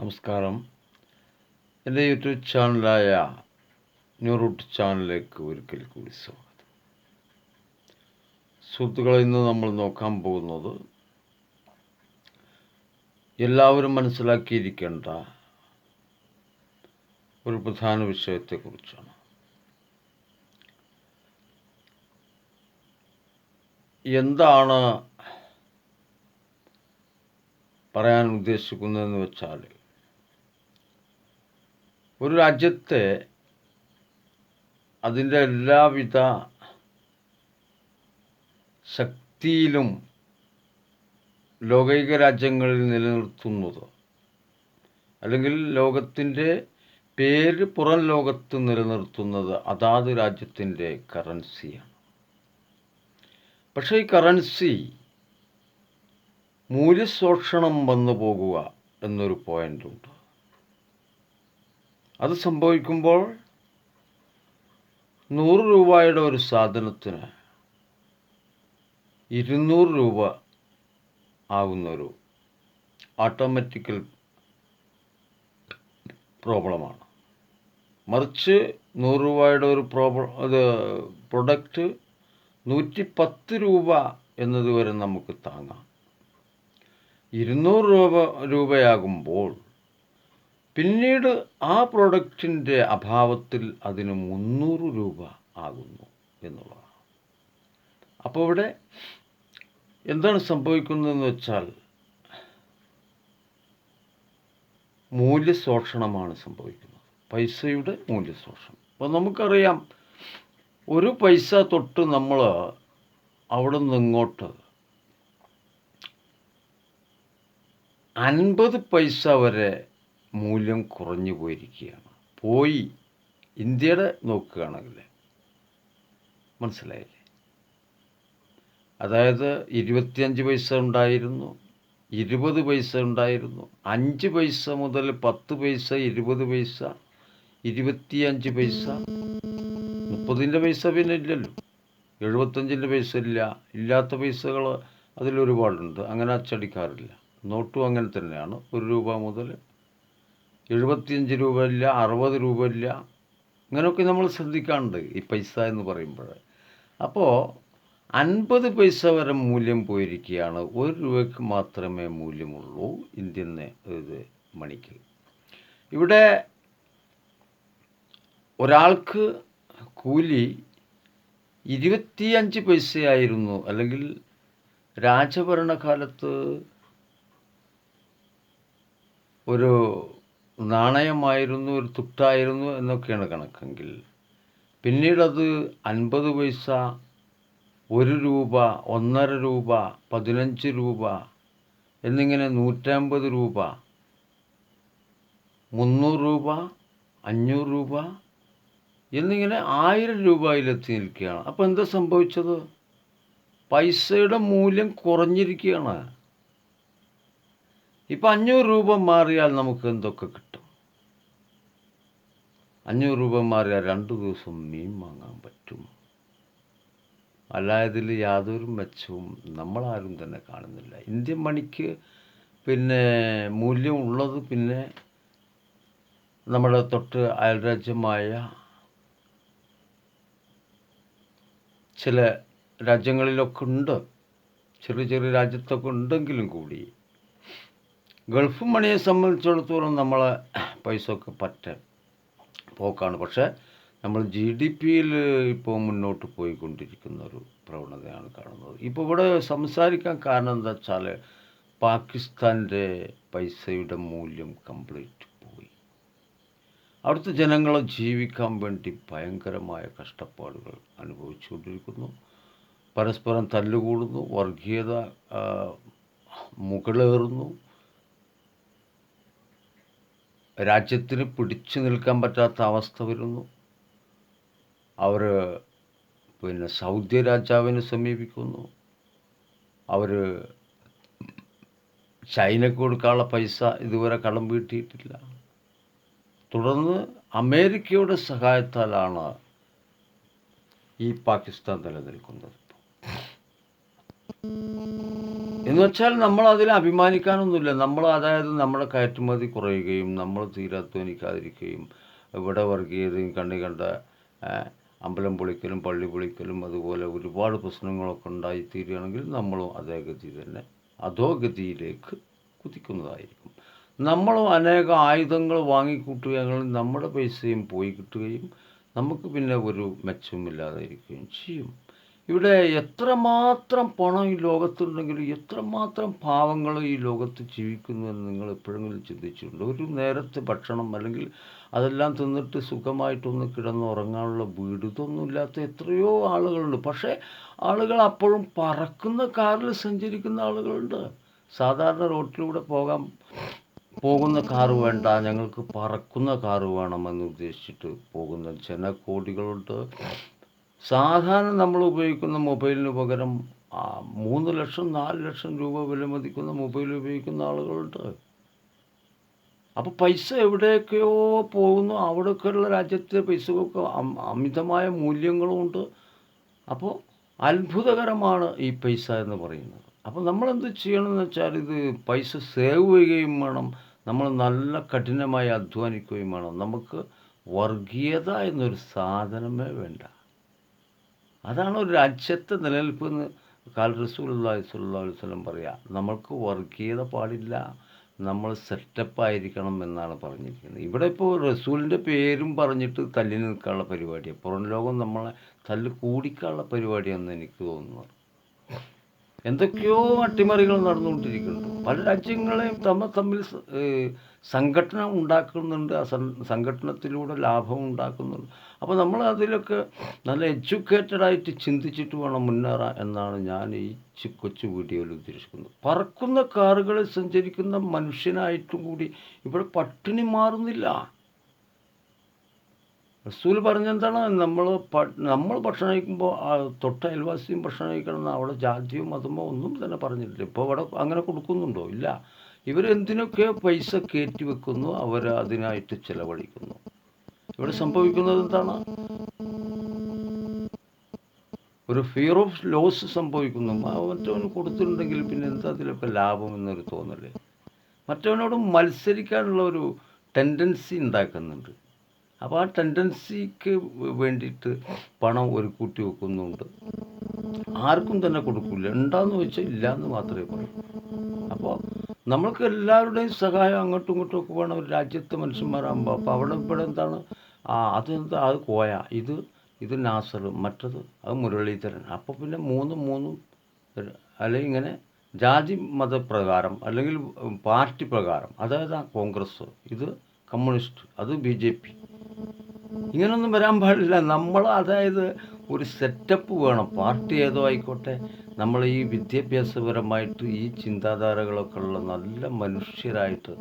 നമസ്കാരം. എന്റെ YouTube ചാനലായ new root ചാനലിലേക്ക് ഒരിക്കൽ കൂടി സ്വാഗതം. സുഹൃത്തുക്കളെ ഇന്ന് നമ്മൾ നോക്കാൻ പോകുന്നത് എല്ലാവരും മനസ്സിലാക്കിയിരിക്കേണ്ട ഒരു പ്രധാന വിഷയത്തെക്കുറിച്ചാണ്. എന്താണ് പറയാൻ ഉദ്ദേശിക്കുന്നതെന്ന് വെച്ചാൽ ഒരു രാജ്യത്തെ അതിന്റെ എല്ലാവിധ ശക്തിയിലും ലോകൈക രാജ്യങ്ങളിൽ നിലനിർത്തുന്നത്. അല്ലെങ്കിൽ ലോകത്തിന്റെ പേര് പുറം ലോകത്ത് നിലനിർത്തുന്നത് അതാത് രാജ്യത്തിന്റെ കറൻസിയാണ്. പക്ഷേ ഈ കറൻസി മൂല്യശോഷണം വന്നു പോകുക എന്നൊരു പോയിന്റുണ്ട് അത് സംഭവിക്കുമ്പോൾ നൂറ് രൂപയുടെ ഒരു സാധനത്തിന് ഇരുന്നൂറ് രൂപ ആകുന്നൊരു ഓട്ടോമാറ്റിക്കൽ പ്രോബ്ലമാണ്. മറിച്ച് നൂറ് രൂപയുടെ ഒരു പ്രോബ്ലം അത് പ്രൊഡക്റ്റ് നൂറ്റി പത്ത് രൂപ എന്നതുവരെ നമുക്ക് താങ്ങാം. ഇരുന്നൂറ് രൂപ രൂപയാകുമ്പോൾ പിന്നീട് ആ പ്രൊഡക്റ്റിന്റെ അഭാവത്തിൽ അതിന് മുന്നൂറ് രൂപ ആകുന്നു എന്നുള്ളതാണ്. അപ്പോൾ ഇവിടെ എന്താണ് സംഭവിക്കുന്നതെന്ന് വെച്ചാൽ മൂല്യശോഷണമാണ് സംഭവിക്കുന്നത്. പൈസയുടെ മൂല്യശോഷണം. അപ്പോൾ നമുക്കറിയാം ഒരു പൈസ തൊട്ട് നമ്മൾ അവിടെ നിന്ന് ഇങ്ങോട്ട് അൻപത് പൈസ വരെ മൂല്യം കുറഞ്ഞു പോയിരിക്കുകയാണ്. പോയി ഇന്ത്യയുടെ നോക്കുകയാണെങ്കിൽ മനസ്സിലായില്ലേ? അതായത് ഇരുപത്തിയഞ്ച് പൈസ ഉണ്ടായിരുന്നു ഇരുപത് പൈസ ഉണ്ടായിരുന്നു അഞ്ച് പൈസ മുതൽ പത്ത് പൈസ ഇരുപത് പൈസ ഇരുപത്തിയഞ്ച് പൈസ മുപ്പതിന്റെ പൈസ പിന്നെ ഇല്ലല്ലോ. എഴുപത്തഞ്ചിന്റെ പൈസ ഇല്ല ഇല്ലാത്ത പൈസകൾ അതിലൊരുപാടുണ്ട് അങ്ങനെ അച്ചടിക്കാറില്ല. നോട്ടും അങ്ങനെ തന്നെയാണ്. ഒരു രൂപ മുതൽ എഴുപത്തിയഞ്ച് രൂപ ഇല്ല അറുപത് രൂപ ഇല്ല. ഇങ്ങനെയൊക്കെ നമ്മൾ ശ്രദ്ധിക്കാറുണ്ട് ഈ പൈസ എന്ന് പറയുമ്പോൾ. അപ്പോൾ അൻപത് പൈസ വരെ മൂല്യം പോയിരിക്കുകയാണ്. ഒരു രൂപയ്ക്ക് മാത്രമേ മൂല്യമുള്ളൂ ഇന്ത്യൻ ഇത് മണിക്ക്. ഇവിടെ ഒരാൾക്ക് കൂലി ഇരുപത്തിയഞ്ച് പൈസയായിരുന്നു. അല്ലെങ്കിൽ രാജഭരണകാലത്ത് ഒരു നാണയമായിരുന്നു ഒരു തുട്ടായിരുന്നു എന്നൊക്കെയാണ് കണക്കെങ്കിൽ. പിന്നീടത് അൻപത് പൈസ ഒരു രൂപ ഒന്നര രൂപ പതിനഞ്ച് രൂപ എന്നിങ്ങനെ നൂറ്റമ്പത് രൂപ മുന്നൂറ് രൂപ അഞ്ഞൂറ് രൂപ എന്നിങ്ങനെ ആയിരം രൂപയിലെത്തി നിൽക്കുകയാണ്. അപ്പോൾ എന്താ സംഭവിച്ചത്? പൈസയുടെ മൂല്യം കുറഞ്ഞിരിക്കുകയാണ്. ഇപ്പം അഞ്ഞൂറ് രൂപ മാറിയാൽ നമുക്ക് എന്തൊക്കെ കിട്ടും? അഞ്ഞൂറ് രൂപ മാറിയാൽ രണ്ട് ദിവസം മീൻ വാങ്ങാൻ പറ്റും. അല്ലായതിൽ യാതൊരു മെച്ചവും നമ്മളാരും തന്നെ കാണുന്നില്ല. ഇന്ത്യൻ മണിക്ക് പിന്നെ മൂല്യം ഉള്ളത് പിന്നെ നമ്മുടെ തൊട്ട് അയൽരാജ്യമായ ചില രാജ്യങ്ങളിലൊക്കെ ഉണ്ട്. ചെറിയ ചെറിയ രാജ്യത്തൊക്കെ ഉണ്ടെങ്കിലും കൂടി ഗൾഫ് മണിയെ സംബന്ധിച്ചിടത്തോളം നമ്മളെ ഒക്കെ പറ്റ പോക്കാണ്. പക്ഷേ നമ്മൾ ജി ഡി പിയിൽ ഇപ്പോൾ മുന്നോട്ട് പോയിക്കൊണ്ടിരിക്കുന്ന ഒരു പ്രവണതയാണ് കാണുന്നത്. ഇപ്പോൾ ഇവിടെ സംസാരിക്കാൻ കാരണം എന്താ വെച്ചാൽ പാകിസ്ഥാന്റെ പൈസയുടെ മൂല്യം കംപ്ലീറ്റ് പോയി. അവിടുത്തെ ജനങ്ങളെ ജീവിക്കാൻ വേണ്ടി ഭയങ്കരമായ കഷ്ടപ്പാടുകൾ അനുഭവിച്ചുകൊണ്ടിരിക്കുന്നു. പരസ്പരം തല്ലുകൂടുന്നു വർഗീയത മുകളേറുന്നു രാജ്യത്തിന് പിടിച്ചു നിൽക്കാൻ പറ്റാത്ത അവസ്ഥ വരുന്നു. അവർ പിന്നെ സൗദി രാജാവിനെ സമീപിക്കുന്നു. അവർ ചൈനക്ക് കൊടുക്കാനുള്ള പൈസ ഇതുവരെ കടം വീട്ടിയിട്ടില്ല. തുടർന്ന് അമേരിക്കയുടെ സഹായത്താലാണ് ഈ പാകിസ്ഥാൻ നിലനിൽക്കുന്നത്. എന്ന് വെച്ചാൽ നമ്മൾ അതിൽ അഭിമാനിക്കാനൊന്നുമില്ല. നമ്മൾ അതായത് നമ്മുടെ കയറ്റുമതി കുറയുകയും നമ്മൾ തീരാധ്വാനിക്കാതിരിക്കുകയും ഇവിടെ വർഗീയതയും കണ്ണി കണ്ട അമ്പലം പൊളിക്കലും പള്ളി പൊളിക്കലും അതുപോലെ ഒരുപാട് പ്രശ്നങ്ങളൊക്കെ ഉണ്ടായിത്തീരുകയാണെങ്കിൽ നമ്മളും അതേ ഗതി തന്നെ അധോഗതിയിലേക്ക് കുതിക്കുന്നതായിരിക്കും. നമ്മളും അനേക ആയുധങ്ങൾ വാങ്ങിക്കൂട്ടുകയാണെങ്കിൽ നമ്മുടെ പൈസയും പോയി കിട്ടുകയും നമുക്ക് പിന്നെ ഒരു മെച്ചവുമില്ലാതെ ഇരിക്കുകയും ചെയ്യും. ഇവിടെ എത്രമാത്രം പണം ഈ ലോകത്തുണ്ടെങ്കിലും എത്രമാത്രം പാവങ്ങൾ ഈ ലോകത്ത് ജീവിക്കുന്നു എന്ന് നിങ്ങൾ എപ്പോഴെങ്കിലും ചിന്തിച്ചിട്ടുണ്ട്? ഒരു നേരത്തെ ഭക്ഷണം അല്ലെങ്കിൽ അതെല്ലാം തിന്നിട്ട് സുഖമായിട്ടൊന്ന് കിടന്നുറങ്ങാനുള്ള വീട് ഇതൊന്നും ഇല്ലാത്ത എത്രയോ ആളുകളുണ്ട്. പക്ഷേ ആളുകൾ അപ്പോഴും പറക്കുന്ന കാറിൽ സഞ്ചരിക്കുന്ന ആളുകളുണ്ട്. സാധാരണ റോട്ടിലൂടെ പോകാൻ പോകുന്ന കാറ് വേണ്ട ഞങ്ങൾക്ക് പറക്കുന്ന കാറ് വേണമെന്ന് ഉദ്ദേശിച്ചിട്ട് പോകുന്ന ജനകോടികളുണ്ട്. സാധാരണ നമ്മൾ ഉപയോഗിക്കുന്ന മൊബൈലിന് പകരം മൂന്ന് ലക്ഷം നാല് ലക്ഷം രൂപ വില മതിക്കുന്ന മൊബൈൽ ഉപയോഗിക്കുന്ന ആളുകളുണ്ട്. അപ്പോൾ പൈസ എവിടെയൊക്കെയോ പോകുന്നു. അവിടെയൊക്കെയുള്ള രാജ്യത്തെ പൈസകൾക്ക് അമിതമായ മൂല്യങ്ങളുമുണ്ട് അപ്പോൾ അത്ഭുതകരമാണ് ഈ പൈസ എന്ന് പറയുന്നത്. അപ്പോൾ നമ്മളെന്ത് ചെയ്യണമെന്ന് വെച്ചാൽ ഇത് പൈസ സേവ് ചെയ്യുകയും വേണം. നമ്മൾ നല്ല കഠിനമായി അധ്വാനിക്കുകയും വേണം. നമുക്ക് വർഗീയത എന്നൊരു സാധനമേ വേണ്ട. അതാണ് ഒരു രാജ്യത്തെ നിലനിൽപ്പ് എന്ന് കാൽ റസൂലി സ്വല്ലല്ലാഹു അലൈഹി വസല്ലം പറയാ. നമ്മൾക്ക് വർഗീയത പാടില്ല നമ്മൾ സെറ്റപ്പ് ആയിരിക്കണം എന്നാണ് പറഞ്ഞിരിക്കുന്നത്. ഇവിടെ ഇപ്പോൾ റസൂലിന്റെ പേരും പറഞ്ഞിട്ട് തല്ലി നിൽക്കാനുള്ള പരിപാടിയാണ് പുറം ലോകം നമ്മളെ തല്ല് കൂടിക്കാനുള്ള പരിപാടിയാണെന്ന് എനിക്ക് തോന്നുന്നത് എന്തൊക്കെയോ അട്ടിമറികൾ നടന്നുകൊണ്ടിരിക്കുന്നുണ്ട് പല രാജ്യങ്ങളെയും തമ്മിൽ തമ്മിൽ സംഘടന ഉണ്ടാക്കുന്നുണ്ട്. ആ സംഘടനത്തിലൂടെ ലാഭം ഉണ്ടാക്കുന്നുണ്ട്. അപ്പോൾ നമ്മൾ അതിലൊക്കെ നല്ല എഡ്യൂക്കേറ്റഡ് ആയിട്ട് ചിന്തിച്ചിട്ട് വേണം മുന്നേറാൻ എന്നാണ് ഞാൻ ഈ കൊച്ചു വീഡിയോയിൽ ഉദ്ദേശിക്കുന്നത്. പറക്കുന്ന കാറുകളിൽ സഞ്ചരിക്കുന്ന മനുഷ്യനായിട്ടും കൂടി ഇവിടെ പട്ടിണി മാറുന്നില്ല. റസൂൽ പറഞ്ഞെന്താണ്? നമ്മൾ നമ്മൾ ഭക്ഷണം കഴിക്കുമ്പോൾ ആ തൊട്ട അയൽവാസിയും ഭക്ഷണം കഴിക്കണം അവിടെ ജാതിയും മതമോ ഒന്നും തന്നെ പറഞ്ഞിട്ടില്ല. ഇപ്പോൾ അവിടെ അങ്ങനെ കൊടുക്കുന്നുണ്ടോ? ഇല്ല. ഇവരെന്തിനൊക്കെ പൈസ കയറ്റി വെക്കുന്നു അവർ അതിനായിട്ട് ചിലവഴിക്കുന്നു. ഇവിടെ സംഭവിക്കുന്നത് എന്താണ്? ഒരു ഫിയർ ഓഫ് ലോസ് സംഭവിക്കുന്നു. മറ്റവൻ കൊടുത്തിട്ടുണ്ടെങ്കിൽ പിന്നെ എന്താ അതിലൊക്കെ ലാഭം എന്നൊരു തോന്നൽ. മറ്റവനോട് മത്സരിക്കാനുള്ള ഒരു ടെൻഡൻസി ഉണ്ടാക്കുന്നുണ്ട്. അപ്പോൾ ആ ടെൻഡൻസിക്ക് വേണ്ടിയിട്ട് പണം ഒരു കൂട്ടി വെക്കുന്നുണ്ട്. ആർക്കും തന്നെ കൊടുക്കില്ല ഉണ്ടാന്ന് വെച്ചാൽ ഇല്ല എന്ന് മാത്രമേ പറയൂ. അപ്പോൾ നമ്മൾക്ക് എല്ലാവരുടെയും സഹായം അങ്ങോട്ടും ഇങ്ങോട്ടും ഒക്കെ വേണം. ഒരു രാജ്യത്തെ മനുഷ്യന്മാരാകുമ്പോൾ അപ്പോൾ അവിടെ ഇവിടെ എന്താണ്? ആ അതെന്താ അത് കോയ. ഇത് ഇത് നാസർ. മറ്റത് അത് മുരളീധരൻ. അപ്പോൾ പിന്നെ മൂന്ന് മൂന്നും അല്ലെങ്കിൽ ഇങ്ങനെ ജാതി മതപ്രകാരം അല്ലെങ്കിൽ പാർട്ടി പ്രകാരം. അതായത് കോൺഗ്രസ് ഇത് കമ്മ്യൂണിസ്റ്റ് അത് ബി ജെ പി. ഇങ്ങനൊന്നും വരാൻ പാടില്ല. നമ്മൾ അതായത് ഒരു സെറ്റപ്പ് വേണം. പാർട്ടി ഏതോ ആയിക്കോട്ടെ. നമ്മൾ ഈ വിദ്യാഭ്യാസപരമായിട്ട് ഈ ചിന്താധാരകളൊക്കെ ഉള്ള നല്ല മനുഷ്യരായിട്ട്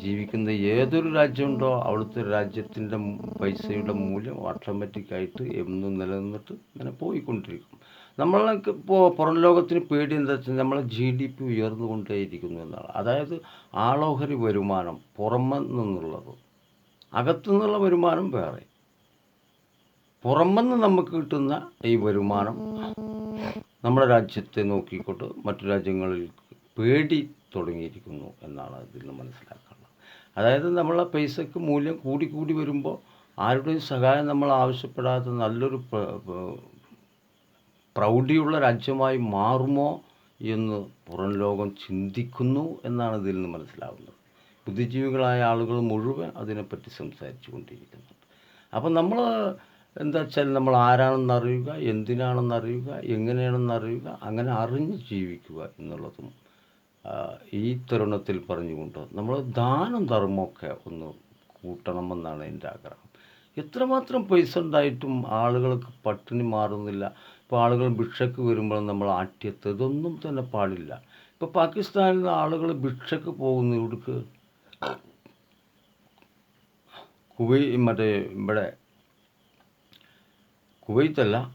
ജീവിക്കുന്ന ഏതൊരു രാജ്യമുണ്ടോ അവിടുത്തെ രാജ്യത്തിന്റെ പൈസയുടെ മൂല്യം ഓട്ടോമാറ്റിക്കായിട്ട് എന്നും നിലനിന്നിട്ട് ഇങ്ങനെ പോയിക്കൊണ്ടിരിക്കും. നമ്മൾക്ക് ഇപ്പോൾ പുറം ലോകത്തിന് പേടി എന്താ വെച്ചാൽ നമ്മളെ ജി ഡി പി ഉയർന്നുകൊണ്ടേയിരിക്കുന്നു എന്നാണ്. അതായത് ആളോഹരി വരുമാനം പുറമെ നിന്നുള്ളത് അകത്തു നിന്നുള്ള വരുമാനം വേറെ. പുറമെന്ന് നമുക്ക് കിട്ടുന്ന ഈ വരുമാനം നമ്മുടെ രാജ്യത്തെ നോക്കിക്കൊണ്ട് മറ്റു രാജ്യങ്ങളിൽ പേടി തുടങ്ങിയിരിക്കുന്നു എന്നാണ് ഇതിൽ നിന്ന് മനസ്സിലാക്കുന്നത്. അതായത് നമ്മളെ പൈസക്ക് മൂല്യം കൂടി കൂടി വരുമ്പോൾ ആരുടെയും സഹായം നമ്മൾ ആവശ്യപ്പെടാത്ത നല്ലൊരു പ്ര- പ്ര- പ്രൗഢിയുള്ള രാജ്യമായി മാറുമോ എന്ന് പുറം ലോകം ചിന്തിക്കുന്നു എന്നാണ് ഇതിൽ നിന്ന് മനസ്സിലാവുന്നത്. ബുദ്ധിജീവികളായ ആളുകൾ മുഴുവൻ അതിനെപ്പറ്റി സംസാരിച്ചു കൊണ്ടിരിക്കുന്നുണ്ട് അപ്പം നമ്മൾ എന്താ വെച്ചാൽ നമ്മൾ ആരാണെന്ന് അറിയുക എന്തിനാണെന്ന് അറിയുക എങ്ങനെയാണെന്ന് അറിയുക അങ്ങനെ അറിഞ്ഞ് ജീവിക്കുക എന്നുള്ളതും ഈ തരുണത്തിൽ പറഞ്ഞുകൊണ്ട് നമ്മൾ ദാനം ധർമ്മമൊക്കെ ഒന്ന് കൂട്ടണമെന്നാണ് എന്റെ ആഗ്രഹം. എത്രമാത്രം പൈസ ഉണ്ടായിട്ടും ആളുകൾക്ക് പട്ടിണി മാറുന്നില്ല. ഇപ്പോൾ ആളുകൾ ഭിക്ഷക്ക് വരുമ്പോൾ നമ്മൾ ആട്ടിയത്തതൊന്നും തന്നെ പാടില്ല. ഇപ്പോൾ പാകിസ്ഥാനിൽ നിന്ന് ആളുകൾ ഭിക്ഷക്ക് പോകുന്ന ഇവിടേക്ക്. കുവൈ മറ്റേ ഇവിടെ കുവൈത്തല്ല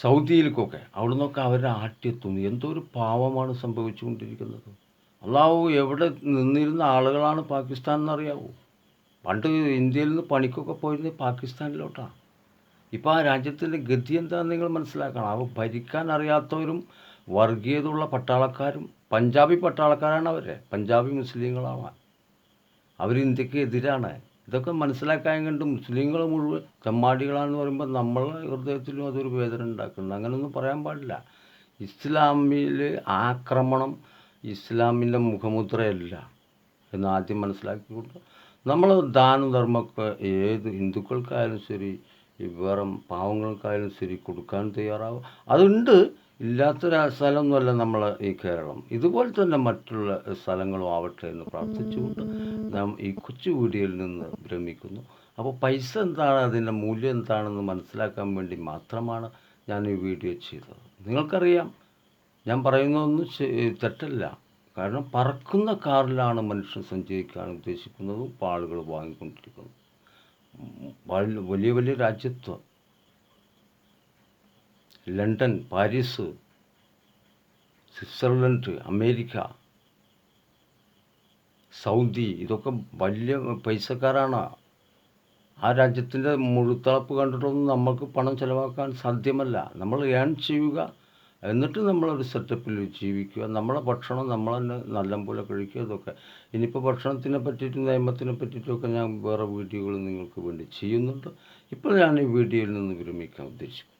സൗദിയിലേക്കൊക്കെ. അവിടെ നിന്നൊക്കെ അവരുടെ ആട്ടിയെത്തുന്നു. എന്തോ ഒരു പാവമാണ് സംഭവിച്ചുകൊണ്ടിരിക്കുന്നത്. അള്ളാഹു എവിടെ നിന്നിരുന്ന ആളുകളാണ് പാകിസ്ഥാൻ എന്നറിയാവൂ. പണ്ട് ഇന്ത്യയിൽ നിന്ന് പണിക്കൊക്കെ പോയിരുന്നത് പാകിസ്ഥാനിലോട്ടാണ്. ഇപ്പോൾ ആ രാജ്യത്തിന്റെ ഗതി എന്താണെന്ന് നിങ്ങൾ മനസ്സിലാക്കണം. അവ ഭരിക്കാൻ അറിയാത്തവരും വർഗീയതയുള്ള പട്ടാളക്കാരും പഞ്ചാബി പട്ടാളക്കാരാണ് അവർ പഞ്ചാബി മുസ്ലിങ്ങളാണ്. അവർ ഇന്ത്യയ്ക്ക് എതിരാണ്. ഇതൊക്കെ മനസ്സിലാക്കാൻ കണ്ട് മുസ്ലിങ്ങൾ മുഴുവൻ തെമ്മാടികളാണെന്ന് പറയുമ്പോൾ നമ്മളെ ഹൃദയത്തിലും അതൊരു വേദന ഉണ്ടാക്കുന്നുണ്ട് അങ്ങനെയൊന്നും പറയാൻ പാടില്ല. ഇസ്ലാമിൽ ആക്രമണം ഇസ്ലാമിന്റെ മുഖമുദ്രയല്ല എന്ന് ആദ്യം മനസ്സിലാക്കിക്കൊണ്ട് നമ്മൾ ദാനധർമ്മമൊക്കെ ഏത് ഹിന്ദുക്കൾക്കായാലും ശരി വേറെ പാവങ്ങൾക്കായാലും ശരി കൊടുക്കാൻ തയ്യാറാവും അതുണ്ട് ഇല്ലാത്തൊരു സ്ഥലമൊന്നുമല്ല നമ്മൾ ഈ കേരളം. ഇതുപോലെ തന്നെ മറ്റുള്ള സ്ഥലങ്ങളും ആവട്ടെ എന്ന് പ്രാർത്ഥിച്ചുകൊണ്ട് നാം ഈ കൊച്ചു വീഡിയോയിൽ നിന്ന് ഭ്രമിക്കുന്നു. അപ്പോൾ പൈസ എന്താണ്? അതിന്റെ മൂല്യം എന്താണെന്ന് മനസ്സിലാക്കാൻ വേണ്ടി മാത്രമാണ് ഞാൻ ഈ വീഡിയോ ചെയ്തത്. നിങ്ങൾക്കറിയാം ഞാൻ പറയുന്നതൊന്നും തെറ്റല്ല. കാരണം പറക്കുന്ന കാറിലാണ് മനുഷ്യൻ സഞ്ചരിക്കാൻ ഉദ്ദേശിക്കുന്നതും ആളുകൾ വാങ്ങിക്കൊണ്ടിരിക്കുന്നത്. വലിയ വലിയ രാജ്യത്വം. London Paris Switzerland America Saudi ഇതൊക്കെ വലിയ പൈസക്കാരാണ്. ആ രാജ്യത്തിന്റെ മുഴുത്തളപ്പ് കണ്ടിട്ടൊന്നും നമ്മൾക്ക് പണം ചിലവാക്കാൻ സാധ്യമല്ല. നമ്മൾ ഏൺ ചെയ്യുക എന്നിട്ട് നമ്മളൊരു സെറ്റപ്പിൽ ജീവിക്കുക. നമ്മളെ ഭക്ഷണം നമ്മൾ തന്നെ നല്ലപോലെ കഴിക്കുക ഇതൊക്കെ. ഇനിയിപ്പോൾ ഭക്ഷണത്തിനെ പറ്റിയിട്ടും നിയമത്തിനെ പറ്റിയിട്ടുമൊക്കെ ഞാൻ വേറെ വീഡിയോകൾ നിങ്ങൾക്ക് വേണ്ടി ചെയ്യുന്നുണ്ട്. ഇപ്പോൾ ഞാൻ ഈ വീഡിയോയിൽ നിന്ന് വിരമിക്കാൻ ഉദ്ദേശിക്കുന്നു.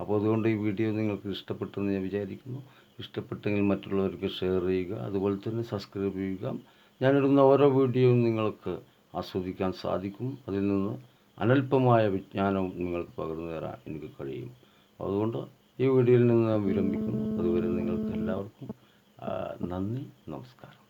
അപ്പോൾ അതുകൊണ്ട് ഈ വീഡിയോ നിങ്ങൾക്ക് ഇഷ്ടപ്പെട്ടെന്ന് ഞാൻ വിചാരിക്കുന്നു. ഇഷ്ടപ്പെട്ടെങ്കിൽ മറ്റുള്ളവർക്ക് ഷെയർ ചെയ്യുക അതുപോലെ തന്നെ സബ്സ്ക്രൈബ് ചെയ്യുക. ഞാനിടുന്ന ഓരോ വീഡിയോയും നിങ്ങൾക്ക് ആസ്വദിക്കാൻ സാധിക്കും. അതിൽ നിന്ന് അനൽപമായ വിജ്ഞാനവും നിങ്ങൾക്ക് പകർന്നു തരാൻ എനിക്ക് കഴിയും. അതുകൊണ്ട് ഈ വീഡിയോയിൽ നിന്ന് ഞാൻ വിരമിക്കുന്നു. അതുവരെ നിങ്ങൾക്ക് എല്ലാവർക്കും നന്ദി നമസ്കാരം.